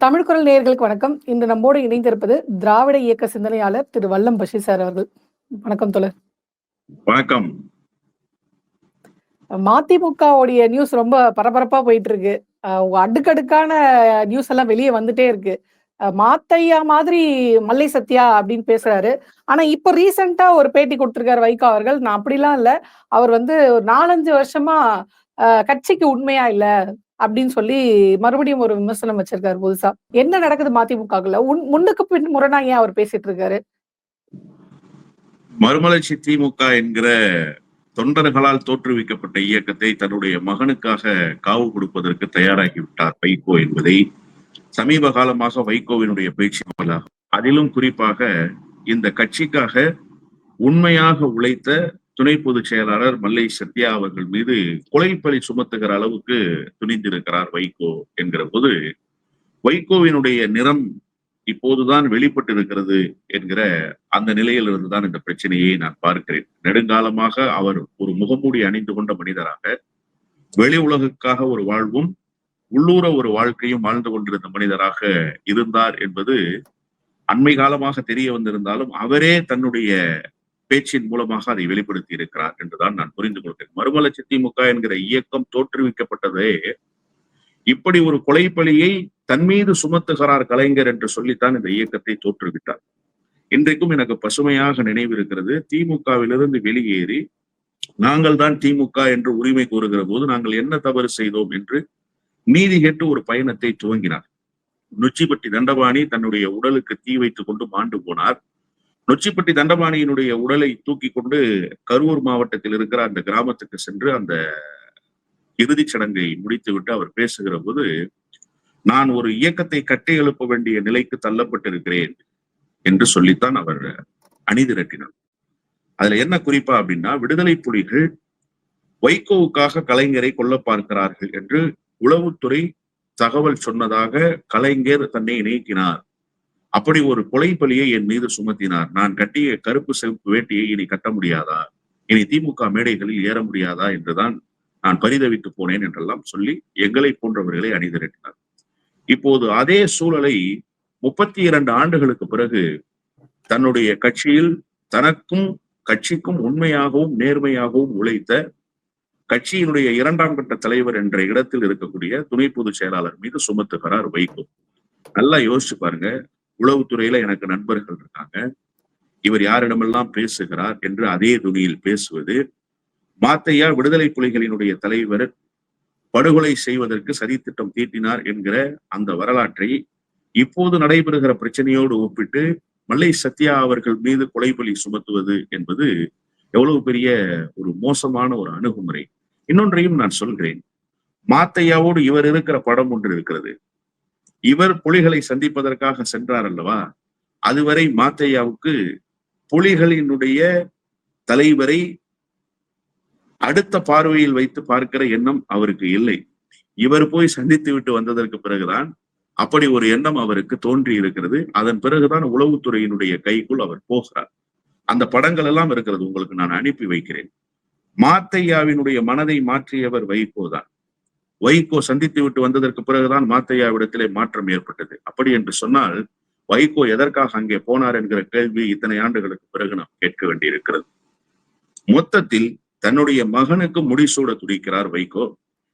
தமிழ் குரல் நேயர்களுக்கு வணக்கம். இன்று நம்மோடு இணைந்திருப்பது திராவிட இயக்க சிந்தனையாளர் திரு வல்லம் பஷீர் சார் அவர்கள். வணக்கம் தோழர். வணக்கம். மதிமுகவுடைய நியூஸ் ரொம்ப பரபரப்பா போயிட்டு இருக்கு அடுக்கடுக்கான நியூஸ் எல்லாம் வெளியே வந்துட்டே இருக்கு. மாத்தையா மாதிரி மல்லை சத்யா அப்படின்னு பேசுறாரு. ஆனா இப்போ ரீசெண்டா ஒரு பேட்டி கொடுத்திருக்காரு வைகோ அவர்கள். நான் அப்படிலாம் இல்ல. அவர் வந்து ஒரு நாலஞ்சு வருஷமா கட்சிக்கு உண்மையா இல்ல. அப்படின்னு சொல்லி மறுபடியும் ஒரு விமர்சனம் வச்சிருக்காரு புதுசா. என்ன நடக்குது மதிமுகல உன்- முன்னுக்கு பின் முரணா ஏன் அவர் பேசிட்டு இருக்காரு? மறுமலர்ச்சி திமுக என்கிற தொண்டர்களால் தோற்றுவிக்கப்பட்ட இயக்கத்தை தன்னுடைய மகனுக்காக காவு கொடுப்பதற்கு தயாராகி விட்டார் வைகோ என்பதை. சமீப காலமாக வைகோவினுடைய பேச்சு அதிலும் குறிப்பாக இந்த கட்சிக்காக உண்மையாக உழைத்த துணை பொதுச் செயலாளர் மல்லை சத்யா அவர்கள் மீது கொலைப்பழி சுமத்துகிற அளவுக்கு துணிந்திருக்கிறார் வைகோ என்கிற போது வைகோவினுடைய நிறம் இப்போதுதான் வெளிப்பட்டிருக்கிறது என்கிற அந்த நிலையிலிருந்து தான் இந்த பிரச்சனையை நான் பார்க்கிறேன். நெடுங்காலமாக அவர் ஒரு முகமூடி அணிந்து கொண்ட மனிதராக வெளி உலகுக்காக ஒரு வாழ்வும் உள்ளூர ஒரு வாழ்க்கையும் வாழ்ந்து கொண்டிருந்த மனிதராக இருந்தார் என்பது அண்மை காலமாக தெரிய வந்திருந்தாலும் அவரே தன்னுடைய பேச்சின் மூலமாக அதை வெளிப்படுத்தி இருக்கிறார் என்றுதான் நான் புரிந்து கொள்கிறேன். மறுமலர்ச்சி திமுக என்கிற இயக்கம் தோற்றுவிக்கப்பட்டதே இப்படி ஒரு கொலைப்பலியை தன் மீது சுமத்துகிறார் கலைஞர் என்று சொல்லித்தான் இந்த இயக்கத்தை தோற்றுவித்தார். இன்றைக்கும் எனக்கு பசுமையாக நினைவு இருக்கிறது. திமுகவிலிருந்து வெளியேறி நாங்கள் தான் திமுக என்று உரிமை கூறுகிற போது நாங்கள் என்ன தவறு செய்தோம் என்று நீதி கேட்டு ஒரு பயணத்தை துவங்கினார். நொச்சிப்பட்டி தண்டபாணி தன்னுடைய உடலுக்கு தீ வைத்துக் கொண்டு மாண்டு போனார். நொச்சிப்பட்டி தண்டபாணியினுடைய உடலை தூக்கி கொண்டு கரூர் மாவட்டத்தில் இருக்கிற அந்த கிராமத்துக்கு சென்று அந்த இறுதிச் சடங்கை முடித்துவிட்டு அவர் பேசுகிற போது நான் ஒரு இயக்கத்தை கட்டி எழுப்ப வேண்டிய நிலைக்கு தள்ளப்பட்டிருக்கிறேன் என்று சொல்லித்தான் அவர் அணிதிரட்டினார் அதுல என்ன குறிப்பா அப்படின்னா விடுதலை புலிகள் வைகோவுக்காக கலைஞரை கொல்ல பார்க்கிறார்கள் என்று உளவுத்துறை தகவல் சொன்னதாக கலைஞர் தன்னை நீக்கினார் அப்படி ஒரு கொலை பலியை என் மீது சுமத்தினார். நான் கட்டிய கருப்பு சிவப்பு வேட்டியை இனி கட்ட முடியாதா? இனி திமுக மேடைகளில் ஏற முடியாதா என்றுதான் நான் பரிதவித்து போனேன் என்றெல்லாம் சொல்லி எங்களை போன்றவர்களை அணிதிரட்டினார். இப்போது அதே சூழலை முப்பத்தி இரண்டு ஆண்டுகளுக்கு பிறகு தன்னுடைய கட்சியில் தனக்கும் கட்சிக்கும் உண்மையாகவும் நேர்மையாகவும் உழைத்த கட்சியினுடைய இரண்டாம் கட்ட தலைவர் என்ற இடத்தில் இருக்கக்கூடிய துணை பொதுச் செயலாளர் மீது சுமத்துகிறார் வைகோ. நல்லா யோசிச்சு பாருங்க. உளவுத்துறையில எனக்கு நண்பர்கள் இருக்காங்க. இவர் யாரிடமெல்லாம் பேசுகிறார் என்று அதே துணியில் பேசுவது மாத்தையா விடுதலை புலிகளினுடைய தலைவர் படுகொலை செய்வதற்கு சதித்திட்டம் தீட்டினார் என்கிற அந்த வரலாற்றை இப்போது நடைபெறுகிற பிரச்சனையோடு ஒப்பிட்டு மல்லை சத்யா அவர்கள் மீது கொலைபலி சுமத்துவது என்பது எவ்வளவு பெரிய ஒரு மோசமான ஒரு அணுகுமுறை. இன்னொன்றையும் நான் சொல்கிறேன். மாத்தையாவோடு இவர் இருக்கிற படம் ஒன்று இருக்கிறது. இவர் புலிகளை சந்திப்பதற்காக சென்றார் அல்லவா அதுவரை மாத்தையாவுக்கு புலிகளினுடைய தலைவரை அடுத்த பார்வையில் வைத்து பார்க்கிற எண்ணம் அவருக்கு இல்லை. இவர் போய் சந்தித்து விட்டு வந்ததற்கு பிறகுதான் அப்படி ஒரு எண்ணம் அவருக்கு தோன்றி இருக்கிறது. அதன் பிறகுதான் உளவுத்துறையினுடைய கைக்குள் அவர் போகிறார். அந்த படங்கள் எல்லாம் இருக்கிறது. உங்களுக்கு நான் அனுப்பி வைக்கிறேன். மாத்தையாவினுடைய மனதை மாற்றியவர் வைகோ தான். வைகோ சந்தித்து விட்டு வந்ததற்கு பிறகுதான் மாத்தையாவிடத்திலே மாற்றம் ஏற்பட்டது. அப்படி என்று சொன்னால் வைகோ எதற்காக அங்கே போனார் என்கிற கேள்வி இத்தனை ஆண்டுகளுக்கு பிறகு நாம் கேட்க வேண்டியிருக்கிறது. மொத்தத்தில் தன்னுடைய மகனுக்கு முடிசூட துடிக்கிறார் வைகோ.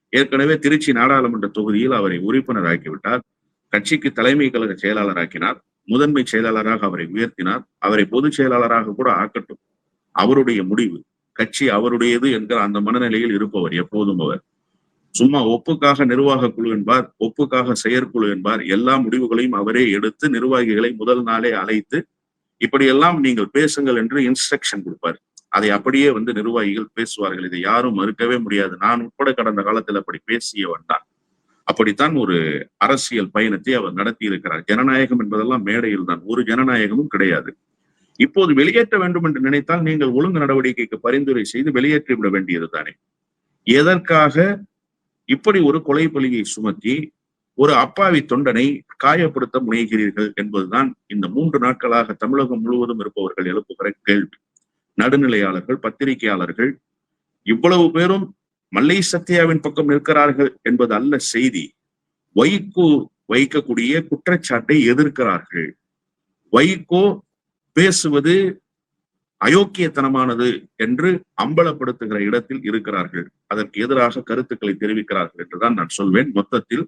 ஏற்கனவே திருச்சி நாடாளுமன்ற தொகுதியில் அவரை உறுப்பினராக்கிவிட்டார். கட்சிக்கு தலைமை கழக செயலாளராக்கினார். முதன்மை செயலாளராக அவரை உயர்த்தினார். அவரை பொதுச் செயலாளராக கூட ஆக்கட்டும். அவருடைய முடிவு கட்சி அவருடையது என்கிற அந்த மனநிலையில் இருப்பவர் எப்போதும் அவர். சும்மா ஒப்புக்காக நிர்வாக குழு என்பார் ஒப்புக்காக செயற்குழு என்பார். எல்லா முடிவுகளையும் அவரே எடுத்து நிர்வாகிகளை முதல் நாளே அழைத்து இப்படியெல்லாம் நீங்கள் பேசுங்கள் என்று இன்ஸ்ட்ரக்ஷன் கொடுப்பார். அதை அப்படியே வந்து நிர்வாகிகள் பேசுவார்கள். இதை யாரும் மறுக்கவே முடியாது. நான் உட்பட கடந்த காலத்தில் அப்படி பேசியவன் தான். அப்படித்தான் ஒரு அரசியல் பயணத்தை அவர் நடத்தி இருக்கிறார் ஜனநாயகம் என்பதெல்லாம் மேடையில் தான். ஒரு ஜனநாயகமும் கிடையாது. இப்போது வெளியேற்ற வேண்டும் என்று நினைத்தால் நீங்கள் ஒழுங்கு நடவடிக்கைக்கு பரிந்துரை செய்து வெளியேற்றி விட வேண்டியது தானே எதற்காக இப்படி ஒரு கொலை பலியை சுமத்தி ஒரு அப்பாவி தொண்டனை காயப்படுத்த முனைகிறீர்கள் என்பதுதான் இந்த மூன்று நாட்களாக தமிழகம் முழுவதும் இருப்பவர்கள் எழுப்புகிற கேள்வி. நடுநிலையாளர்கள் பத்திரிகையாளர்கள் இவ்வளவு பேரும் மல்லை சத்யாவின் பக்கம் நிற்கிறார்கள் என்பது அல்ல செய்தி. வைகோ வைக்கக்கூடிய குற்றச்சாட்டை எதிர்க்கிறார்கள். வைகோ பேசுவது அயோக்கியத்தனமானது என்று அம்பலப்படுத்துகிற இடத்தில் இருக்கிறார்கள். அதற்கு எதிராக கருத்துக்களை தெரிவிக்கிறார்கள் என்றுதான் நான் சொல்வேன். மொத்தத்தில்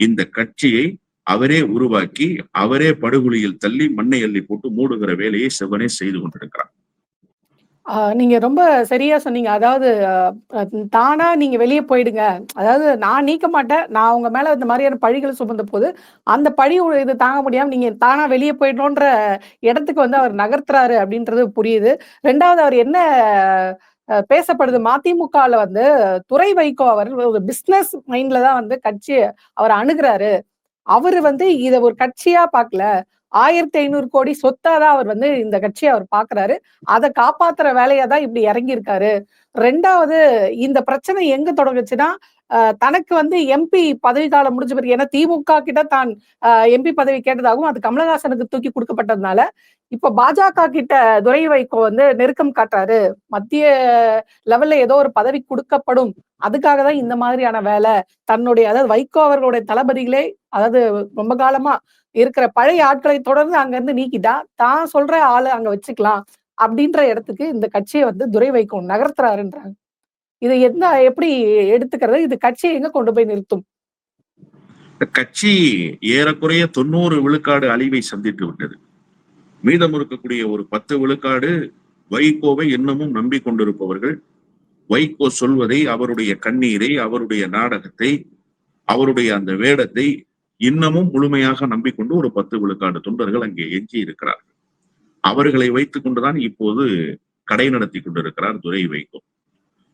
இந்த கட்சியை அவரே உருவாக்கி அவரே படுகொலியில் தள்ளி மண்ணை அள்ளி போட்டு மூடுகிற வேலையை செவனே செய்து கொண்டிருக்கிறார் நீங்க ரொம்ப சரியா சொன்னீங்க. அதாவது தானா நீங்க வெளியே போயிடுங்க. அதாவது நான் நீக்க மாட்டேன். நான் உங்க மேல இந்த மாதிரியான பழிகள் சுமந்த போது அந்த பழி ஒரு இது தாங்க முடியாம நீங்க தானா வெளியே போயிடணுன்ற இடத்துக்கு வந்து அவர் நகர்த்துறாரு அப்படின்றது புரியுது. ரெண்டாவது அவர் என்ன பேசப்படுது? மதிமுகல வந்து துறை வைகோ அவர் ஒரு பிசினஸ் மைண்ட்ல தான் வந்து கட்சி அவர் அணுகிறாரு. அவரு வந்து இதை ஒரு கட்சியா பார்க்கல ஆயிரத்தி ஐநூறு கோடி சொத்தா தான் அவர் வந்து இந்த கட்சியை அவர் பாக்குறாரு. அதை காப்பாத்துற வேலையா தான் இப்படி இறங்கி இருக்காரு ரெண்டாவது இந்த பிரச்சனை எங்க தொடங்குச்சுன்னா ஆஹ் தனக்கு வந்து எம்பி பதவி காலம் முடிஞ்ச பிறகு ஏன்னா திமுக கிட்ட தான் எம்பி பதவி கேட்டதாகவும் அது கமலஹாசனுக்கு தூக்கி கொடுக்கப்பட்டதுனால இப்ப பாஜக கிட்ட துரை வைகோ வந்து நெருக்கம் காட்டுறாரு. மத்திய லெவல்ல ஏதோ ஒரு பதவி கொடுக்கப்படும். அதுக்காக தான் இந்த மாதிரியான வேலை. தன்னுடைய அதாவது வைகோ அவர்களுடைய தளபதிகளே அதாவது ரொம்ப காலமா இருக்கிற பழைய ஆட்களை தொடர்ந்து அங்க இருந்து நீக்கிட்டா தான் சொல்ற ஆளு அங்க வச்சுக்கலாம் அப்படின்ற இடத்துக்கு இந்த கட்சியை வந்து துரை வைக்கும் நகர்த்துறாருன்றாங்க. இது எந்த எப்படி எடுத்துக்கிறது? இது கட்சியை எங்க கொண்டு போய் நிறுத்தும்? கட்சி ஏறக்குறைய தொண்ணூறு விழுக்காடு அழிவை சந்தித்து விட்டது. மீதம் இருக்கக்கூடிய ஒரு பத்து விழுக்காடு வைகோவை இன்னமும் நம்பிக்கொண்டிருப்பவர்கள் வைகோ சொல்வதை அவருடைய கண்ணீரை அவருடைய நாடகத்தை அவருடைய அந்த வேடத்தை இன்னமும் முழுமையாக நம்பிக்கொண்டு ஒரு பத்து விழுக்காடு தொண்டர்கள் அங்கே எஞ்சி இருக்கிறார்கள். அவர்களை வைத்துக் கொண்டுதான் இப்போது கடை நடத்தி கொண்டிருக்கிறார் துரை வைகோ.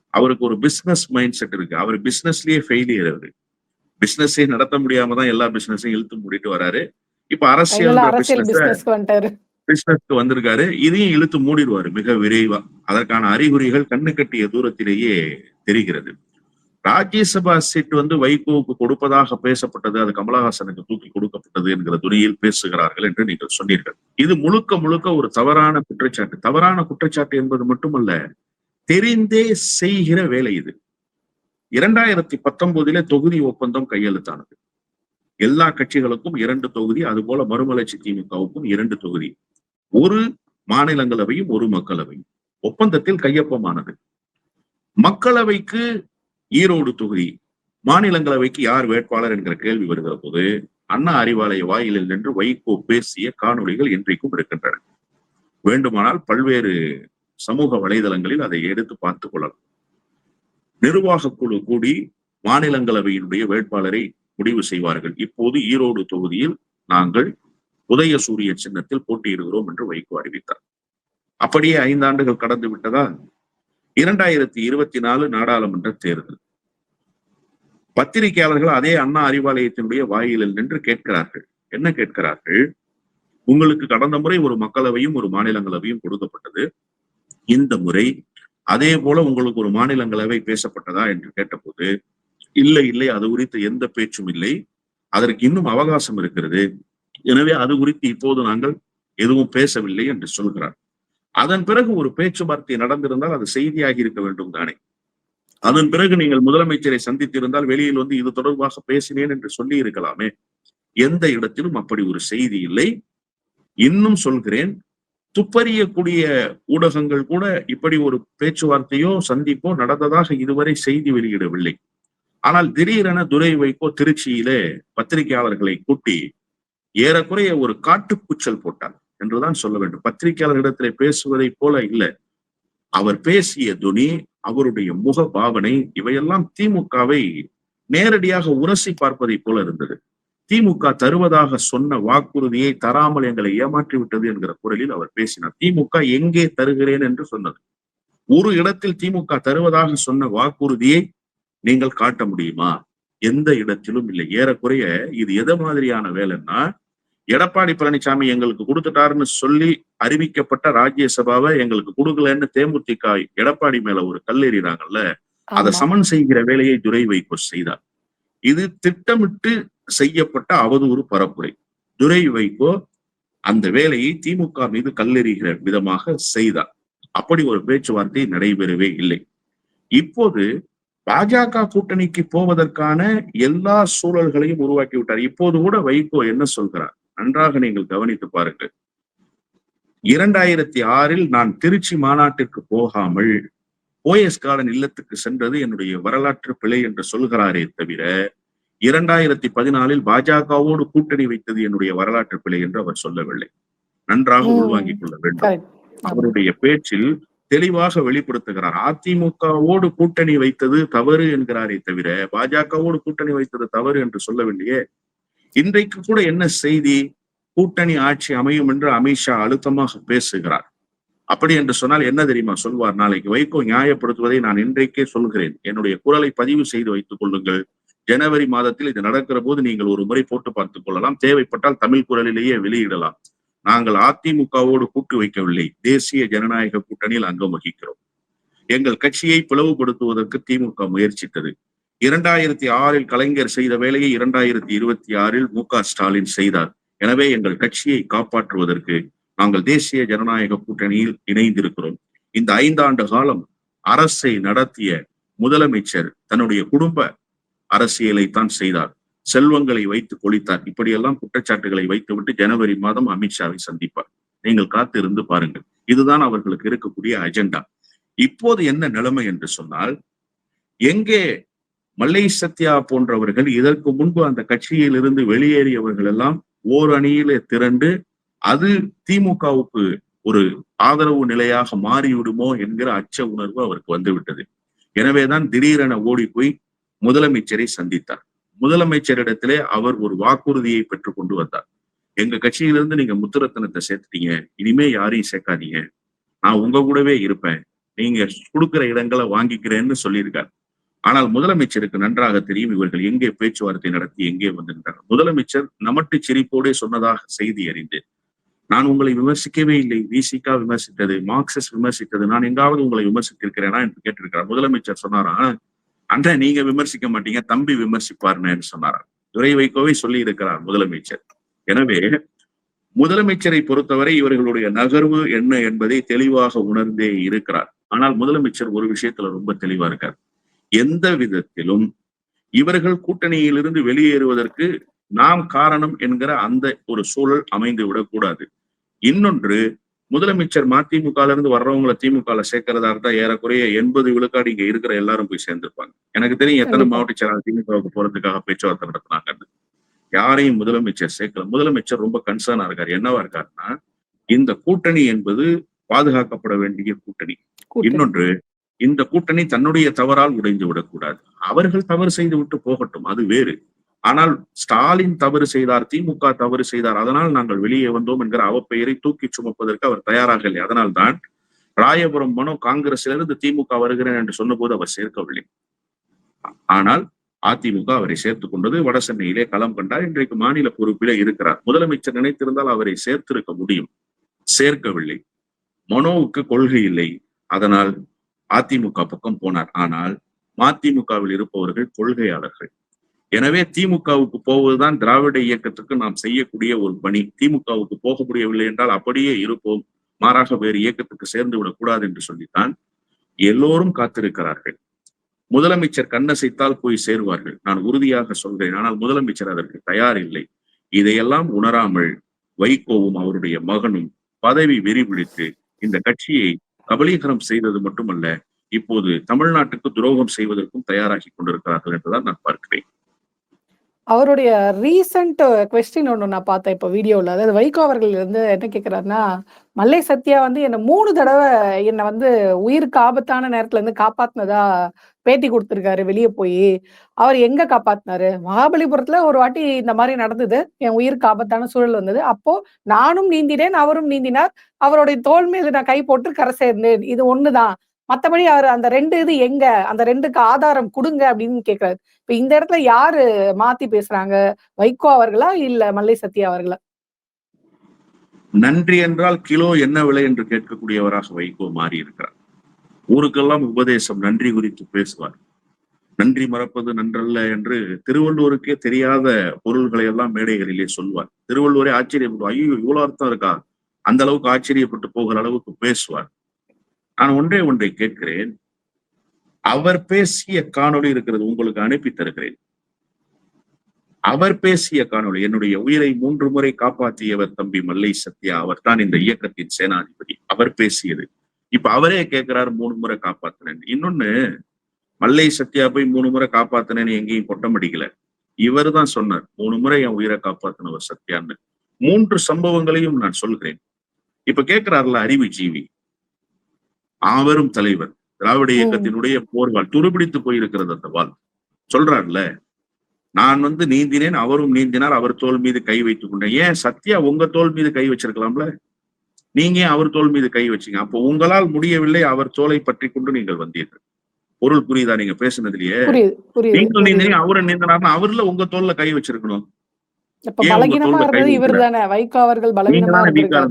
அவருக்கு ஒரு பிசினஸ் மைண்ட் செட் இருக்கு. அவர் பிசினஸ்லயே ஃபெயிலியர் அவரு. பிசினஸே நடத்த முடியாம தான் எல்லா பிசினஸையும் இழுத்து மூடிட்டு வராரு. இப்ப அரசியல் பிசினஸ்க்கு வந்திருக்காரு. இதையும் இழுத்து மூடிடுவாரு. மிக விரைவா. அதற்கான அறிகுறிகள் கண்ணு கட்டிய தூரத்திலேயே தெரிகிறது. ராஜ்யசபா சீட் வந்து வைகோவுக்கு கொடுப்பதாக பேசப்பட்டது அது கமலஹாசனுக்கு தூக்கி கொடுக்கப்பட்டது என்கிற துணியில் பேசுகிறார்கள் என்று நீங்கள் சொன்னீர்கள். இது முழுக்க முழுக்க ஒரு தவறான குற்றச்சாட்டு. தவறான குற்றச்சாட்டு என்பது மட்டுமல்ல தெரிந்தே செய்கிற வேலை இது. இரண்டாயிரத்தி பத்தொன்பதிலே தொகுதி ஒப்பந்தம் கையெழுத்தானது. எல்லா கட்சிகளுக்கும் இரண்டு தொகுதி அதுபோல மறுமலர்ச்சி திமுகவுக்கும் இரண்டு தொகுதி. ஒரு மாநிலங்களவையும் ஒரு மக்களவையும். ஒப்பந்தத்தில் கையொப்பமானது. மக்களவைக்கு ஈரோடு தொகுதி மாநிலங்களவைக்கு யார் வேட்பாளர் என்கிற கேள்வி வருகிற போது அண்ணா அறிவாலய வாயிலில் நின்று வைகோ பேசிய காணொளிகள் இன்றைக்கும் இருக்கின்றன. வேண்டுமானால் பல்வேறு சமூக வலைதளங்களில் அதை எடுத்து பார்த்துக் கொள்ளலாம். நிர்வாக குழு கூடி மாநிலங்களவையினுடைய வேட்பாளரை முடிவு செய்வார்கள். இப்போது ஈரோடு தொகுதியில் நாங்கள் உதய சூரிய சின்னத்தில் போட்டியிடுகிறோம் என்று வைகோ அறிவித்தார். அப்படியே ஐந்தாண்டுகள் கடந்து விட்டதால் இரண்டாயிரத்தி இருபத்தி நாலு நாடாளுமன்ற தேர்தல். பத்திரிகையாளர்கள் அதே அண்ணா அறிவாலயத்தினுடைய வாயிலில் நின்று கேட்கிறார்கள். என்ன கேட்கிறார்கள்? உங்களுக்கு கடந்த முறை ஒரு மக்களவையும் ஒரு மாநிலங்களவையும் கொடுக்கப்பட்டது. இந்த முறை அதே போல உங்களுக்கு ஒரு மாநிலங்களவை பேசப்பட்டதா என்று கேட்டபோது இல்லை இல்லை அது குறித்து எந்த பேச்சும் இல்லை. அதற்கு இன்னும் அவகாசம் இருக்கிறது. எனவே அது குறித்து இப்போது நாங்கள் எதுவும் பேசவில்லை என்று சொல்கிறார். அதன் பிறகு ஒரு பேச்சுவார்த்தை நடந்திருந்தால் அது செய்தியாகி இருக்க வேண்டும் தானே. அதன் பிறகு நீங்கள் முதலமைச்சரை சந்தித்திருந்தால் வெளியில் வந்து இது தொடர்பாக பேசினேன் என்று சொல்லி இருக்கலாமே. எந்த இடத்திலும் அப்படி ஒரு செய்தி இல்லை. இன்னும் சொல்கிறேன் துப்பறியக்கூடிய ஊடகங்கள் கூட இப்படி ஒரு பேச்சுவார்த்தையோ சந்திப்போ நடந்ததாக இதுவரை செய்தி வெளியிடவில்லை. ஆனால் திடீரென துரை வைகோ திருச்சியிலே பத்திரிகையாளர்களை கூட்டி ஏறக்குறைய ஒரு காட்டுக்கூச்சல் போட்டார் என்றுதான் சொல்ல வேண்டும். பத்திரிகையாளர்களிடத்திலே பேசுவதை போல இல்லை. அவர் பேசிய துணி அவருடைய முக பாவனை இவையெல்லாம் திமுகவை நேரடியாக உரசி பார்ப்பதை போல இருந்தது. திமுக தருவதாக சொன்ன வாக்குறுதியை தராமல் எங்களை ஏமாற்றி விட்டது என்கிற குரலில் அவர் பேசினார். திமுக எங்கே தருகிறேன் என்று சொன்னது. ஒரு இடத்தில் திமுக தருவதாக சொன்ன வாக்குறுதியை நீங்கள் காட்ட முடியுமா? எந்த இடத்திலும் இல்லை. ஏறக்குறைய இது எதை மாதிரியான வேலைன்னா எடப்பாடி பழனிசாமி எங்களுக்கு கொடுத்துட்டாருன்னு சொல்லி அறிவிக்கப்பட்ட ராஜ்யசபாவை எங்களுக்கு கொடுக்கலன்னு தேமுதிக எடப்பாடி மேல ஒரு கல்லெறிறாங்கல்ல அதை சமன் செய்கிற வேலையை துரை வைகோ செய்தார். இது திட்டமிட்டு செய்யப்பட்ட அவதூறு பரப்புரை. துரை வைகோ அந்த வேலையை திமுக மீது கல்லெறிகிற விதமாக செய்தார். அப்படி ஒரு பேச்சுவார்த்தை நடைபெறவே இல்லை. இப்போது பாஜக கூட்டணிக்கு போவதற்கான எல்லா சூழல்களையும் உருவாக்கி விட்டார். இப்போது கூட வைகோ என்ன சொல்கிறார்? நன்றாக நீங்கள் கவனித்து பாருங்கள் இரண்டாயிரத்தி ஆறில் நான் திருச்சி மாநாட்டிற்கு போகாமல் ஓஎஸ் கார்டன் இல்லத்துக்கு சென்றது என்னுடைய வரலாற்று பிழை என்று சொல்கிறாரே தவிர இரண்டாயிரத்தி பதினாலில் பாஜகவோடு கூட்டணி வைத்தது என்னுடைய வரலாற்று பிழை என்று அவர் சொல்லவில்லை நன்றாக. உள்வாங்கிக் கொள்ள வேண்டும். அவருடைய பேச்சில் தெளிவாக வெளிப்படுத்துகிறார் அதிமுகவோடு கூட்டணி வைத்தது தவறு என்கிறாரே தவிர பாஜகவோடு கூட்டணி வைத்தது தவறு என்று சொல்லவில்லையே இன்றைக்கு கூட என்ன செய்தி? கூட்டணி ஆட்சி அமையும் என்று அமித்ஷா அழுத்தமாக பேசுகிறார். அப்படி என்று சொன்னால் என்ன தெரியுமா சொல்வார்? நாளைக்கு வைகோ நியாயப்படுத்துவதை நான் இன்றைக்கே சொல்கிறேன். என்னுடைய குரலை பதிவு செய்து வைத்துக் கொள்ளுங்கள். ஜனவரி மாதத்தில் இது நடக்கிற போது நீங்கள் ஒரு முறை போட்டு பார்த்துக் கொள்ளலாம். தேவைப்பட்டால் தமிழ் குரலிலேயே வெளியிடலாம். நாங்கள் அதிமுகவோடு கூட்டு வைக்கவில்லை. தேசிய ஜனநாயக கூட்டணியில் அங்கம் வகிக்கிறோம். எங்கள் கட்சியை பிளவுபடுத்துவதற்கு திமுக முயற்சித்தது. இரண்டாயிரத்தி ஆறில் கலைஞர் செய்த வேலையை இரண்டாயிரத்தி இருபத்தி ஆறில் மு ஸ்டாலின் செய்தார். எனவே எங்கள் கட்சியை காப்பாற்றுவதற்கு நாங்கள் தேசிய ஜனநாயக கூட்டணியில் இணைந்திருக்கிறோம். இந்த ஐந்தாண்டு காலம் அரசை நடத்திய முதலமைச்சர் தன்னுடைய குடும்ப அரசியலை தான் செய்தார். செல்வங்களை வைத்து கொளித்தார் இப்படியெல்லாம் குற்றச்சாட்டுகளை வைத்துவிட்டு ஜனவரி மாதம் அமித்ஷாவை சந்திப்பார். நீங்கள் காத்திருந்து பாருங்கள். இதுதான் அவர்களுக்கு இருக்கக்கூடிய அஜெண்டா. இப்போது என்ன நிலைமை என்று சொன்னால் எங்கே மல்லை சத்யா போன்றவர்கள் இதற்கு முன்பு அந்த கட்சியில் இருந்து வெளியேறியவர்கள் எல்லாம் ஓர் அணியிலே திரண்டு அது திமுகவுக்கு ஒரு ஆதரவு நிலையாக மாறிவிடுமோ என்கிற அச்ச உணர்வு அவருக்கு வந்துவிட்டது. எனவேதான் திடீரென ஓடி போய் முதலமைச்சரை சந்தித்தார். முதலமைச்சரிடத்திலே அவர் ஒரு வாக்குறுதியை பெற்றுக் கொண்டு வந்தார். எங்க கட்சியிலிருந்து நீங்க முத்துரத்தனத்தை சேர்த்துட்டீங்க இனிமே யாரையும் சேர்க்காதீங்க. நான் உங்க கூடவே இருப்பேன். நீங்க கொடுக்குற இடங்களை வாங்கிக்கிறேன்னு சொல்லியிருக்காரு. ஆனால் முதலமைச்சருக்கு நன்றாக தெரியும் இவர்கள் எங்கே பேச்சுவார்த்தை நடத்தி எங்கே வந்திருந்தார் முதலமைச்சர் நமட்டு சிரிப்போடே சொன்னதாக செய்தி அறிந்து நான் உங்களை விமர்சிக்கவே இல்லை. விசிகா விமர்சித்தது மார்க்சிஸ்ட் விமர்சித்தது. நான் எங்காவது உங்களை விமர்சித்திருக்கிறேனா? என்று கேட்டிருக்கிறார். முதலமைச்சர் சொன்னாரா? அண்ணன் நீங்க விமர்சிக்க மாட்டீங்க. தம்பி விமர்சிப்பாருன்னு சொன்னாரா? துரை வைகோவை சொல்லி இருக்கிறார் முதலமைச்சர். எனவே முதலமைச்சரை பொறுத்தவரை இவர்களுடைய நகர்வு என்ன என்பதை தெளிவாக உணர்ந்தே இருக்கிறார். ஆனால் முதலமைச்சர் ஒரு விஷயத்துல ரொம்ப தெளிவா இருக்கார். எந்த விதத்திலும் இவர்கள் கூட்டணியிலிருந்து வெளியேறுவதற்கு நாம் காரணம் என்கிற அந்த ஒரு சூழல் அமைந்து விடக்கூடாது இன்னொன்று முதலமைச்சர் மதிமுக இருந்து வர்றவங்களை திமுக சேர்க்கிறதா இருந்தா ஏறக்குறைய எண்பது விழுக்காடு இங்க இருக்கிற எல்லாரும் போய் சேர்ந்திருப்பாங்க. எனக்கு தெரியும் எத்தனை. மாவட்ட செயலாளர் திமுகவுக்கு போறதுக்காக பேச்சுவார்த்தை நடத்தினாங்கன்னு யாரையும் முதலமைச்சர் சேர்க்கல. முதலமைச்சர் ரொம்ப கன்சர்னா இருக்காரு. என்னவா இருக்காருன்னா இந்த கூட்டணி என்பது பாதுகாக்கப்பட வேண்டிய கூட்டணி. இன்னொன்று இந்த கூட்டணி தன்னுடைய தவறால் உடைந்து விடக்கூடாது. அவர்கள் தவறு செய்து விட்டு போகட்டும் அது வேறு. ஆனால் ஸ்டாலின் தவறு செய்தார் திமுக தவறு செய்தார் அதனால் நாங்கள் வெளியே வந்தோம் என்கிற அவப்பெயரை தூக்கி சுமப்பதற்கு அவர் தயாராக இல்லை. அதனால் தான் ராயபுரம் மனோ காங்கிரஸிலிருந்து திமுக வருகிறேன் என்று சொன்னபோது அவர் சேர்க்கவில்லை. ஆனால் அதிமுக அவரை சேர்த்துக் கொண்டது வட சென்னையிலே களம் கண்டார் இன்றைக்கு மாநில பொறுப்பிலே இருக்கிறார். முதலமைச்சர் நினைத்திருந்தால் அவரை சேர்த்திருக்க முடியும். சேர்க்கவில்லை. மனோவுக்கு கொள்கை இல்லை. அதனால் அதிமுக பக்கம் போனார். ஆனால் மதிமுகவில் இருப்பவர்கள் கொள்கையாளர்கள். எனவே திமுகவுக்கு போவதுதான் திராவிட இயக்கத்துக்கு நாம் செய்யக்கூடிய ஒரு பணி. திமுகவுக்கு போக முடியவில்லை என்றால் அப்படியே இருப்போம். மாறாக வேறு இயக்கத்துக்கு சேர்ந்து விடக்கூடாது என்று சொல்லித்தான் எல்லோரும் காத்திருக்கிறார்கள். முதலமைச்சர் கண்ணசைத்தால் போய் சேருவார்கள். நான் உறுதியாக சொல்கிறேன். ஆனால் முதலமைச்சர் அதற்கு தயார் இல்லை இதையெல்லாம் உணராமல் வைகோவும் அவருடைய மகனும் பதவி வெறி பிடித்து இந்த கட்சியை கபலீகரம் செய்தது மட்டுமல்ல இப்போது தமிழ்நாட்டுக்கு துரோகம் செய்வதற்கும் தயாராகி கொண்டிருக்கிறார்கள் என்றுதான் நான் பார்க்கிறேன். அவருடைய ரீசன்ட் கொஸ்டின் ஒண்ணு நான் பார்த்தேன் இப்போ வீடியோவில் அதாவது வைகோ அவர்கள் வந்து என்ன கேட்குறாருன்னா மல்லை சத்யா வந்து என்னை மூணு தடவை என்னை வந்து உயிருக்கு ஆபத்தான நேரத்துல இருந்து காப்பாத்துனதா பேட்டி கொடுத்திருக்காரு வெளியே போய். அவர் எங்க காப்பாத்தினாரு? மகாபலிபுரத்துல ஒரு வாட்டி இந்த மாதிரி நடந்தது. என் உயிருக்கு ஆபத்தான சூழல் வந்தது. அப்போ நானும் நீந்தினேன் அவரும் நீந்தினார். அவருடைய தோல் மீது நான் கை போட்டு கரை சேர்ந்தேன். இது ஒண்ணுதான். மத்தபடி அவர் அந்த ரெண்டு இது எங்க? அந்த ரெண்டுக்கு ஆதாரம் கொடுங்க அப்படின்னு கேக்குறாரு. இப்ப இந்த இடத்துல யாரு மாத்தி பேசுறாங்க? வைகோ அவர்களா இல்ல மல்லை சத்யா அவர்களா? நன்றி என்றால் கிலோ என்ன விலை என்று கேட்கக்கூடியவராக வைகோ மாறி இருக்கிறார் ஊருக்கெல்லாம் உபதேசம் நன்றி குறித்து பேசுவார். நன்றி மறப்பது நன்றல்ல என்று திருவள்ளுவருக்கே தெரியாத பொருள்களை எல்லாம் மேடைகளிலே சொல்வார். திருவள்ளுவரே ஆச்சரியப்படுவார். ஐயோ இவ்வளவு அர்த்தம் இருக்கா? அந்த அளவுக்கு ஆச்சரியப்பட்டு போகிற அளவுக்கு பேசுவார். நான் ஒன்றே ஒன்றை கேட்கிறேன். அவர் பேசிய காணொளி இருக்கிறது உங்களுக்கு அனுப்பி தருகிறேன். அவர் பேசிய காணொளி என்னுடைய உயிரை மூன்று முறை காப்பாற்றியவர் தம்பி மல்லை சத்யா அவர் தான் இந்த இயக்கத்தின் சேனாதிபதி. அவர் பேசியது. இப்ப அவரே கேட்கிறாரு மூணு முறை காப்பாத்தினேன் இன்னொன்னு மல்லை சத்யா போய் மூணு முறை காப்பாத்தினேன்னு எங்கேயும் கொட்டம் அடிக்கல. இவர் தான் சொன்னார் மூணு முறை என் உயிரை காப்பாத்தினவர் சத்யான்னு. மூன்று சம்பவங்களையும் நான் சொல்கிறேன். இப்ப கேட்கிறாருல அறிவு ஜீவி. அவரும் தலைவர் திராவிட இயக்கத்தினுடைய போர்வாள் துருபிடித்து போயிருக்கிறது அந்த வாள். சொல்றாருல நான் வந்து நீந்தினேன் அவரும் நீந்தினார் அவர் தோல் மீது கை வைத்துக் கொண்டேன். ஏன் சத்யா உங்க தோல் மீது கை வச்சிருக்கலாம்ல? நீங்க அவர் தோல் மீது கை வச்சீங்க? அப்போ உங்களால் முடியவில்லை அவர் தோலை பற்றி கொண்டு நீங்கள் வந்தீர்கள். பொருள் புரியுதா? நீங்க பேசுனதுலயே. நீங்கள். நீந்தீங்க அவரு நீந்தினார்னா அவர்ல உங்க தோல்ல கை வச்சிருக்கணும்.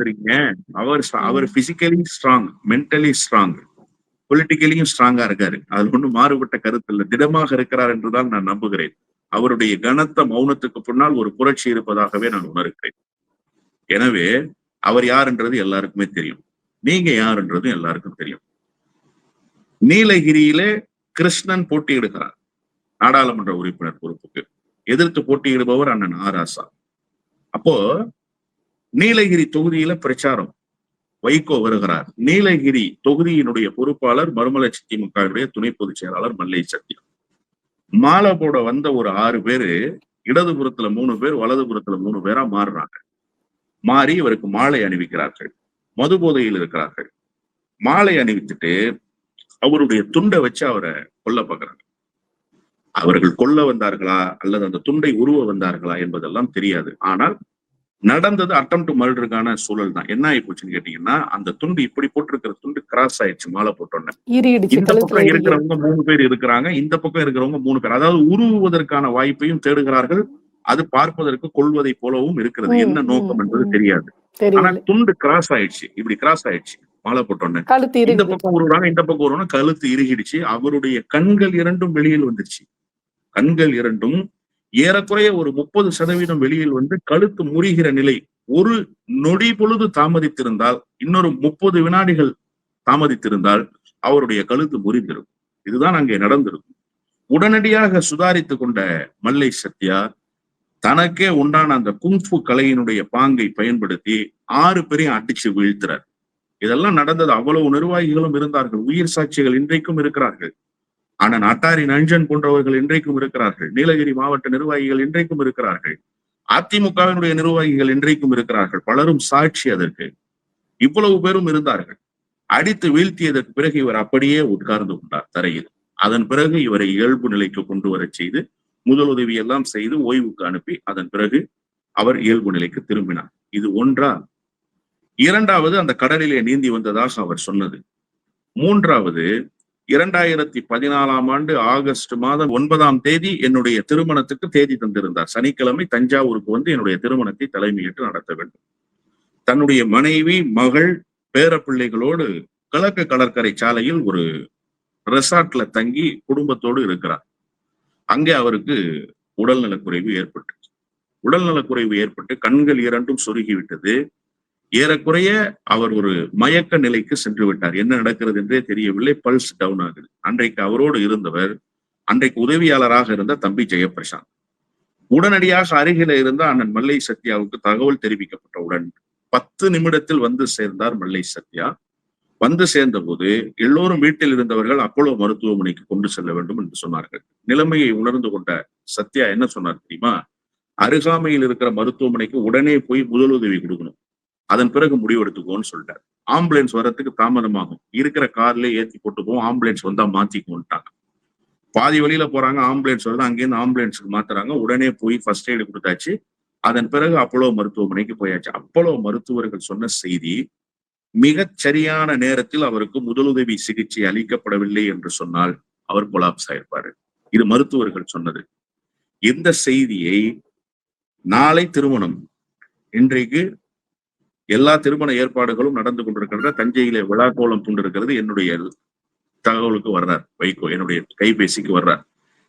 நீங்க அவர் அவர் பிசிக்கலி ஸ்ட்ராங் மென்டலி ஸ்ட்ராங் பொலிட்டிக்கலியும் ஸ்ட்ராங்கா இருக்காரு. அதுல ஒண்ணும் மாறுபட்ட கருத்து இல்ல திடமாக இருக்கிறார் என்றுதான் நான் நம்புகிறேன். அவருடைய கனத்த மௌனத்துக்கு பின்னால் ஒரு புரட்சி இருப்பதாகவே நான் உணர்கிறேன். எனவே அவர் யாருன்றது எல்லாருக்குமே தெரியும். நீங்க யாருன்றது எல்லாருக்கும் தெரியும். நீலகிரியிலே கிருஷ்ணன் போட்டியிடுகிறார். நாடாளுமன்ற உறுப்பினர் பொறுப்புக்கு. எதிர்த்து போட்டியிடுபவர் அண்ணன் ஆராசா அப்போ நீலகிரி தொகுதியில பிரச்சாரம். வைகோ வருகிறார். நீலகிரி தொகுதியினுடைய பொறுப்பாளர் மறுமலர்ச்சி திமுகவினுடைய துணை பொதுச் செயலாளர் மல்லை சத்யா. மாலை போட வந்த ஒரு ஆறு பேரு இடதுபுறத்துல மூணு பேர் வலதுபுறத்துல மூணு பேரா மாறுறாங்க. மாறி இவருக்கு மாலை அணிவிக்கிறார்கள். மது போதையில் இருக்கிறார்கள். மாலை அணிவித்துட்டு அவருடைய துண்டை வச்சு அவரை கொல்ல பார்க்கறாங்க. அவர்கள் கொல்ல வந்தார்களா? அல்லது அந்த துண்டை உருவ வந்தார்களா என்பதெல்லாம் தெரியாது. ஆனால் நடந்தது அட்டம் டு மர்டருக்கான சூழல் தான். என்ன ஆகி போச்சுன்னு கேட்டீங்கன்னா அந்த துண்டு இப்படி போட்டிருக்கிற துண்டு கிராஸ் ஆயிடுச்சு மாலை போட்டோன்னே. இந்த பக்கம். இருக்கிறவங்க மூணு பேர் இருக்கிறாங்க இந்த பக்கம் இருக்கிறவங்க மூணு பேர். அதாவது உருவுவதற்கான வாய்ப்பையும் தேடுகிறார்கள். அது பார்ப்பதற்கு கொள்வதை போலவும் இருக்கிறது. என்ன நோக்கம் என்பது. தெரியாது. ஆனா துண்டு கிராஸ் ஆயிடுச்சு. இப்படி கிராஸ் ஆயிடுச்சு. மாலை போட்டோன்னே இந்த பக்கம் உருவாங்க இந்த பக்கம் உருவாங்க கழுத்து இறுகிடுச்சு அவருடைய கண்கள் இரண்டும் வெளியில் வந்துருச்சு. கண்கள் இரண்டும் ஏறக்குறைய ஒரு முப்பது சதவீதம் வெளியில் வந்து கழுத்து முறிகிற நிலை ஒரு நொடி பொழுது தாமதித்திருந்தால் இன்னொரு முப்பது வினாடிகள் தாமதித்திருந்தால் அவருடைய கழுத்து முறிந்திருக்கும் இதுதான் அங்கே நடந்திருக்கும். உடனடியாக சுதாரித்து கொண்ட மல்லை சத்யா தனக்கே உண்டான அந்த குங்ஃபு கலையினுடைய பாங்கை பயன்படுத்தி ஆறு பேரையும் அடிச்சு வீழ்த்துறார். இதெல்லாம் நடந்தது அவ்வளவு நிர்வாகிகளும் இருந்தார்கள். உயிர் சாட்சிகள் இன்றைக்கும் இருக்கிறார்கள். ஆனால் அட்டாரி நஞ்சன் போன்றவர்கள் இன்றைக்கும் இருக்கிறார்கள். நீலகிரி மாவட்ட நிர்வாகிகள் இன்றைக்கும் இருக்கிறார்கள். அதிமுகவினுடைய நிர்வாகிகள் இன்றைக்கும் இருக்கிறார்கள். பலரும் சாட்சி அதற்கு. இவ்வளவு பேரும் இருந்தார்கள். அடித்து வீழ்த்தியதற்கு பிறகு இவர் அப்படியே உட்கார்ந்து கொண்டார் தரையில். அதன் பிறகு இவரை இயல்பு நிலைக்கு கொண்டு வரச் செய்து முதலுதவி எல்லாம் செய்து ஓய்வுக்கு அனுப்பி அதன் பிறகு அவர் இயல்பு நிலைக்கு திரும்பினார். இது ஒன்றா? இரண்டாவது அந்த கடலிலே நீந்தி வந்ததாக அவர் சொன்னது. மூன்றாவது இரண்டாயிரத்தி பதினாலாம் ஆண்டு ஆகஸ்ட் மாதம் ஒன்பதாம் தேதி என்னுடைய திருமணத்துக்கு தேதி தந்திருந்தார். சனிக்கிழமை தஞ்சாவூருக்கு வந்து என்னுடைய திருமணத்தை தலைமையிட்டு நடத்த வேண்டும். தன்னுடைய மனைவி மகள் பேரப்பிள்ளைகளோடு கிழக்கு கடற்கரை சாலையில் ஒரு ரெசார்ட்ல தங்கி குடும்பத்தோடு இருக்கிறார். அங்கே அவருக்கு உடல்நலக்குறைவு ஏற்பட்டு உடல்நலக்குறைவு ஏற்பட்டு கண்கள் இரண்டும் சொருகிவிட்டது. ஏறக்குறைய அவர் ஒரு மயக்க நிலைக்கு சென்று விட்டார். என்ன நடக்கிறது என்றே தெரியவில்லை. பல்ஸ் டவுன் ஆகுது. அன்றைக்கு அவரோடு இருந்தவர் அன்றைக்கு உதவியாளராக இருந்த தம்பி ஜெயபிரசாந்த் உடனடியாக அருகில இருந்த அண்ணன் மல்லை சத்யாவுக்கு தகவல் தெரிவிக்கப்பட்டவுடன் பத்து நிமிடத்தில் வந்து சேர்ந்தார் மல்லை சத்யா. வந்து சேர்ந்த போது எல்லோரும் வீட்டில் இருந்தவர்கள் அப்போலோ மருத்துவமனைக்கு கொண்டு செல்ல வேண்டும் என்று சொன்னார்கள். நிலைமையை உணர்ந்து கொண்ட சத்யா என்ன சொன்னார் தெரியுமா? அருகாமையில் இருக்கிற மருத்துவமனைக்கு உடனே போய் முதலுதவி கொடுக்கணும். அதன் பிறகு முடிவெடுத்துக்கோன்னு சொல்லிட்டார். ஆம்புலன்ஸ் வர்றதுக்கு தாமதமாகும். இருக்கிற கார்ல ஏத்தி போட்டு ஆம்புலன்ஸ் வந்தா மாத்திக்குவோன்ட்டாங்க. பாதி வழியில போறாங்க ஆம்புலன்ஸ் வருது அங்கேருந்து ஆம்புலன்ஸுக்கு மாத்துறாங்க. உடனே போய் ஃபர்ஸ்ட் எய்டு கொடுத்தாச்சு. அதன் பிறகு அப்போலோ மருத்துவமனைக்கு போயாச்சு. அப்போலோ மருத்துவர்கள் சொன்ன செய்தி மிகச் சரியான நேரத்தில் அவருக்கு முதலுதவி சிகிச்சை அளிக்கப்படவில்லை என்று சொன்னால் அவர் கொலாப்ஸ் ஆயிருப்பாரு. இது மருத்துவர்கள் சொன்னது. இந்த செய்தியை நாளை திருமணம். இன்றைக்கு எல்லா திருமண ஏற்பாடுகளும் நடந்து கொண்டிருக்கின்ற தஞ்சையிலே விழா கோலம் கொண்டிருக்கிறது என்னுடைய தகவலுக்கு வர்றார் வைகோ என்னுடைய கைபேசிக்கு வர்றார்.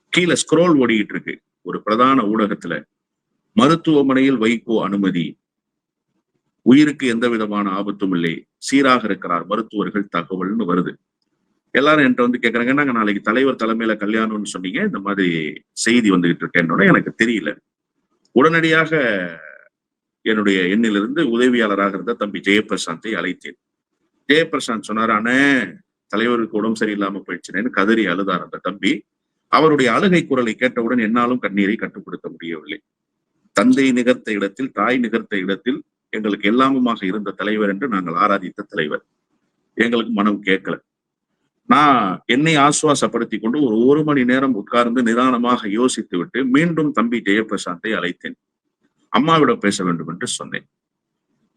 கீழே ஸ்க்ரோல் ஓடிக்கிட்டு இருக்கு. ஒரு பிரதான ஊடகத்துல மருத்துவமனையில் வைகோ அனுமதி. உயிருக்கு எந்த விதமான ஆபத்தும் இல்லை. சீராக இருக்கிறார். மருத்துவர்கள் தகவல்னு வருது. எல்லாரும் என்கிட்ட வந்து கேட்கறாங்க நாங்க நாளைக்கு தலைவர் தலைமையில கல்யாணம்னு சொன்னீங்க இந்த மாதிரி செய்தி வந்துகிட்டு இருக்கேன்னு எனக்கு தெரியல. உடனடியாக என்னுடைய எண்ணிலிருந்து உதவியாளராக இருந்த தம்பி ஜெயபிரசாந்தை அழைத்தேன். ஜெயபிரசாந்த் சொன்னார் அண்ணே தலைவருக்கு உடம்பு சரியில்லாம போயிடுச்சுனேன்னு கதறி அழுதார் அந்த தம்பி. அவருடைய அழுகை குரலை கேட்டவுடன் என்னாலும் கண்ணீரை கட்டுப்படுத்த முடியவில்லை. தந்தை நிகர்த்த இடத்தில் தாய் நிகர்த்த இடத்தில் எங்களுக்கு எல்லாமுமாக இருந்த தலைவர் என்று நாங்கள் ஆராதித்த தலைவர். எங்களுக்கு மனம் கேட்கல. நான் என்னை ஆசுவாசப்படுத்தி கொண்டு ஒரு ஒரு மணி நேரம் உட்கார்ந்து நிதானமாக யோசித்து விட்டு மீண்டும் தம்பி ஜெயபிரசாந்தை அழைத்தேன். அம்மாவிடம் பேச வேண்டும் என்று சொன்னேன்.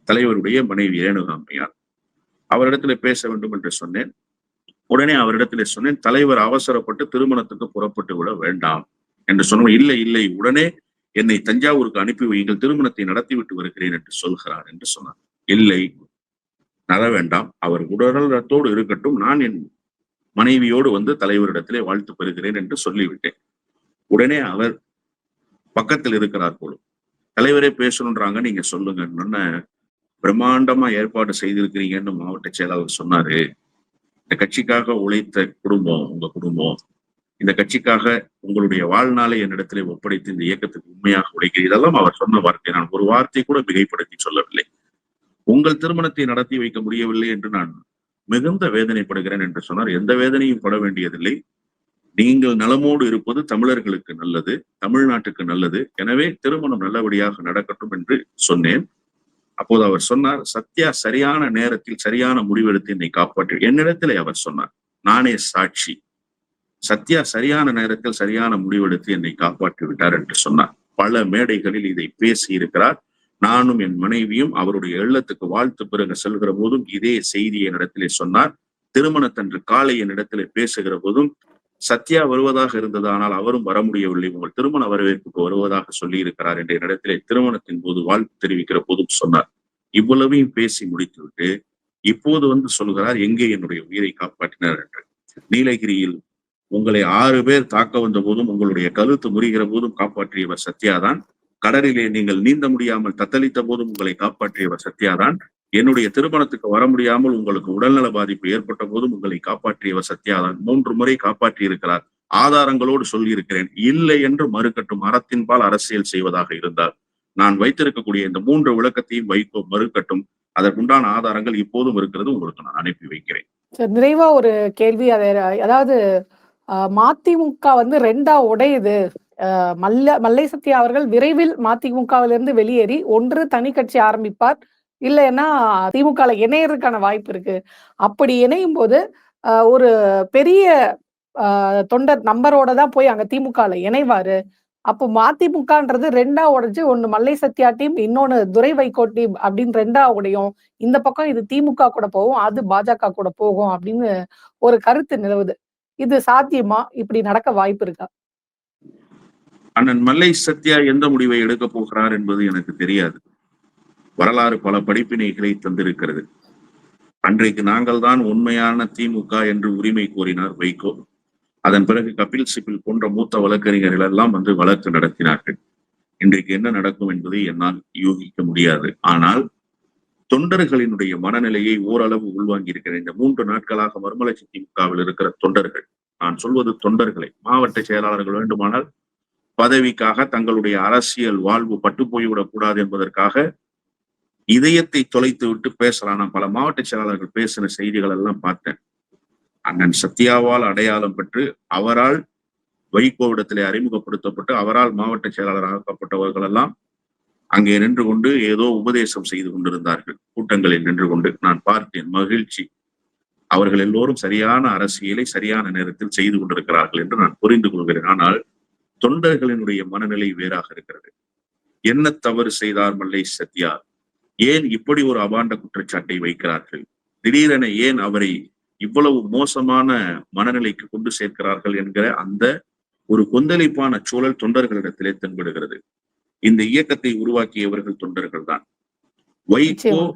தலைவருடைய மனைவி ரேணுகாமையார் அவரிடத்துல பேச வேண்டும் என்று சொன்னேன். உடனே அவரிடத்துல சொன்னேன் தலைவர் அவசரப்பட்டு திருமணத்துக்கு புறப்பட்டு விட வேண்டாம் என்று சொன்ன இல்லை இல்லை உடனே என்னை தஞ்சாவூருக்கு அனுப்பி வையுங்கள் திருமணத்தை நடத்திவிட்டு வருகிறேன் என்று சொல்கிறார் என்று சொன்னார். இல்லை நட வேண்டாம். அவர் உடல்நலத்தோடு இருக்கட்டும். நான் என் மனைவியோடு வந்து தலைவரிடத்திலே வாழ்த்து பெறுகிறேன் என்று சொல்லிவிட்டேன். உடனே அவர் பக்கத்தில் இருக்கிறார் போலும் தலைவரே பேசணுன்றாங்க நீங்க சொல்லுங்கன்னு பிரம்மாண்டமா ஏற்பாடு செய்திருக்கிறீங்கன்னு மாவட்ட செயலாளர் சொன்னாரு. இந்த கட்சிக்காக உழைத்த குடும்பம் உங்க குடும்பம் இந்த கட்சிக்காக உங்களுடைய வாழ்நாளை என்னிடத்திலே ஒப்படைத்து இந்த இயக்கத்துக்கு உண்மையாக உழைக்கிறேன். இதெல்லாம் அவர் சொன்ன வார்த்தை. நான் ஒரு வார்த்தை கூட மிகைப்படுத்தி சொல்லவில்லை. உங்கள் திருமணத்தை நடத்தி வைக்க முடியவில்லை என்று நான் மிகுந்த வேதனைப்படுகிறேன் என்று சொன்னார். எந்த வேதனையும் பட வேண்டியதில்லை. நீங்கள் நலமோடு இருப்பது தமிழர்களுக்கு நல்லது தமிழ்நாட்டுக்கு நல்லது. எனவே திருமணம் நல்லபடியாக நடக்கட்டும் என்று சொன்னேன். அப்போது அவர் சொன்னார் சத்யா சரியான நேரத்தில் சரியான முடிவெடுத்து என்னை காப்பாற்றி. என்னிடத்திலே அவர் சொன்னார் நானே சாட்சி. சத்யா சரியான நேரத்தில் சரியான முடிவெடுத்து என்னை காப்பாற்றி விட்டார் என்று சொன்னார். பல மேடைகளில் இதை பேசி இருக்கிறார். நானும் என் மனைவியும் அவருடைய எள்ளத்துக்கு வாழ்த்து பிறகு செல்கிற போதும் இதே செய்தியை என்னிடத்திலே சொன்னார். திருமணத்தன்று காலை என்னிடத்திலே பேசுகிற போதும் சத்யா வருவதாக இருந்தது. ஆனால் அவரும் வர முடியவில்லை. உங்கள் திருமண வரவேற்புக்கு வருவதாக சொல்லி இருக்கிறார் என்ற இடத்திலே திருமணத்தின் போது வாழ்த்து தெரிவிக்கிற போதும் சொன்னார். இவ்வளவையும் பேசி முடித்துவிட்டு இப்போது வந்து சொல்கிறார் எங்கே என்னுடைய உயிரை காப்பாற்றினார்? என்று. நீலகிரியில் உங்களை ஆறு பேர் தாக்க வந்த போதும் உங்களுடைய கழுத்து முறிகிற போதும் காப்பாற்றியவர் சத்யாதான். கடலிலே நீங்கள் நீந்த முடியாமல் தத்தளித்த போதும் உங்களை காப்பாற்றியவர் சத்யாதான். என்னுடைய திருமணத்துக்கு வர முடியாமல் உங்களுக்கு உடல்நல பாதிப்பு ஏற்பட்ட போதும் உங்களை காப்பாற்றியவர் சத்யாதான். மூன்று முறை காப்பாற்றி இருக்கிறார் ஆதாரங்களோடு சொல்லியிருக்கிறேன். இல்லை என்று மறுக்கட்டும். அறத்தின்பால் அரசியல் செய்வதாக இருந்தார். நான் வைத்திருக்கக்கூடிய இந்த மூன்று விளக்கத்தையும் வைக்கோ மறுக்கட்டும். அதற்குண்டான ஆதாரங்கள் இப்போதும் இருக்கிறது. உங்களுக்கு நான் அனுப்பி வைக்கிறேன். நிறைவா ஒரு கேள்வி. அதை அதாவது மதிமுக வந்து ரெண்டா உடையுது. மல்ல மல்லை சத்யா அவர்கள் விரைவில் மதிமுகவிலிருந்து வெளியேறி ஒன்று தனி கட்சி ஆரம்பிப்பார். இல்லைன்னா திமுகல இணையறதுக்கான வாய்ப்பு இருக்கு. அப்படி இணையும் போது ஒரு பெரிய தொண்டர் நம்பரோட தான் போய் அங்க திமுகல இணைவாரு. அப்போ மதிமுகன்றது ரெண்டா உடைஞ்சு ஒன்னு மல்லை சத்யா டீம் இன்னொன்னு துரை வைகோ டீம் அப்படின்னு ரெண்டா உடையும். இந்த பக்கம் இது திமுக கூட போகும் அது பாஜக கூட போகும் அப்படின்னு ஒரு கருத்து நிலவுது. இது சாத்தியமா? இப்படி நடக்க வாய்ப்பு இருக்கா? அண்ணன் மல்லை சத்யா எந்த முடிவை எடுக்க போகிறார் என்பது எனக்கு தெரியாது. வரலாறு பல படிப்பினைகளை தந்திருக்கிறது. அன்றைக்கு நாங்கள் தான் உண்மையான திமுக என்று உரிமை கோரினார் வைகோ. அதன் பிறகு கபில் சிபில் போன்ற மூத்த வழக்கறிஞர்கள் எல்லாம் வந்து வழக்கு நடத்தினார்கள். இன்றைக்கு என்ன நடக்கும் என்பதை என்னால் யூகிக்க முடியாது. ஆனால் தொண்டர்களினுடைய மனநிலையை ஓரளவு உள்வாங்கி இருக்கிற இந்த மூன்று நாட்களாக மறுமலர்ச்சி திமுகவில் இருக்கிற தொண்டர்கள் நான் சொல்வது தொண்டர்களை மாவட்ட செயலாளர்கள் வேண்டுமானால் பதவிக்காக தங்களுடைய அரசியல் வாழ்வு பட்டு போய்விடக் கூடாது என்பதற்காக இதயத்தை தொலைத்து விட்டு பேசலாம். நான் பல மாவட்ட செயலாளர்கள் பேசின செய்திகள் எல்லாம் பார்த்தேன். அண்ணன் சத்யாவால் அடையாளம் பெற்று அவரால் வைகோவிடத்திலே அறிமுகப்படுத்தப்பட்டு அவரால் மாவட்ட செயலாளர் ஆக்கப்பட்டவர்கள் எல்லாம் அங்கே நின்று கொண்டு ஏதோ உபதேசம் செய்து கொண்டிருந்தார்கள். கூட்டங்களில் நின்று கொண்டு நான் பார்த்தேன் மகிழ்ச்சி. அவர்கள் எல்லோரும் சரியான அரசியலை சரியான நேரத்தில் செய்து கொண்டிருக்கிறார்கள் என்று நான் புரிந்து கொள்கிறேன். ஆனால் தொண்டர்களினுடைய மனநிலை வேறாக இருக்கிறது. என்ன தவறு செய்தார் மல்லை சத்யா? ஏன் இப்படி ஒரு அபாண்ட குற்றச்சாட்டை வைக்கிறார்கள்? திடீரென ஏன் அவரை இவ்வளவு மோசமான மனநிலைக்கு கொண்டு சேர்க்கிறார்கள் என்கிற அந்த ஒரு கொந்தளிப்பான சூழல் தொண்டர்களிடத்திலே தென்படுகிறது. இந்த இயக்கத்தை உருவாக்கியவர்கள் தொண்டர்கள் தான். வைகோ.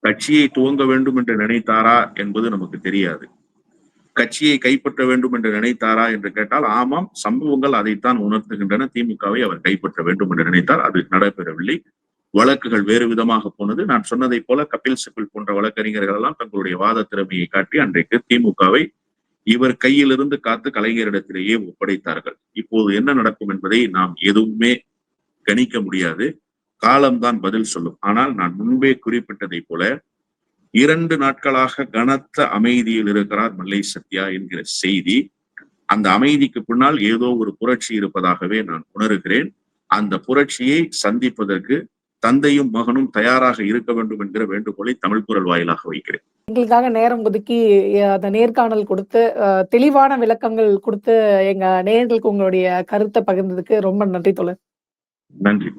கட்சியை துவங்க வேண்டும் என்று நினைத்தாரா என்பது நமக்கு தெரியாது. கட்சியை கைப்பற்ற வேண்டும் என்று நினைத்தாரா என்று கேட்டால் ஆமாம் சம்பவங்கள் அதைத்தான் உணர்த்துகின்றன. திமுகவை அவர் கைப்பற்ற வேண்டும் என்று நினைத்தார். அது நடைபெறவில்லை. வழக்குகள் வேறு விதமாக போனது. நான் சொன்னதை போல கபில் சிபில் போன்ற வழக்கறிஞர்கள் எல்லாம் தங்களுடைய வாத திறமையை காட்டி அன்றைக்கு திமுகவை இவர் கையிலிருந்து காத்து கலைஞரிடத்திலேயே ஒப்படைத்தார்கள். இப்போது என்ன நடக்கும் என்பதை நாம் எதுவுமே கணிக்க முடியாது. காலம்தான் பதில் சொல்லும். ஆனால் நான் முன்பே குறிப்பிட்டதை போல இரண்டு நாட்களாக கனத்த அமைதியில் இருக்கிறார் மல்லை சத்யா என்கிற செய்தி. அந்த அமைதிக்கு பின்னால் ஏதோ ஒரு புரட்சி இருப்பதாகவே நான் உணர்கிறேன். அந்த புரட்சியை சந்திப்பதற்கு தந்தையும் மகனும் தயாராக இருக்க வேண்டும் என்கிற வேண்டுகோளை தமிழ் குரல் வாயிலாக வைக்கிறேன். எங்களுக்காக நேரம் ஒதுக்கி அந்த நேர்காணல் கொடுத்து அஹ், தெளிவான விளக்கங்கள் கொடுத்து எங்க நேயர்களுக்கு உங்களுடைய கருத்தை பகிர்ந்ததுக்கு ரொம்ப நன்றி தோழர். நன்றி.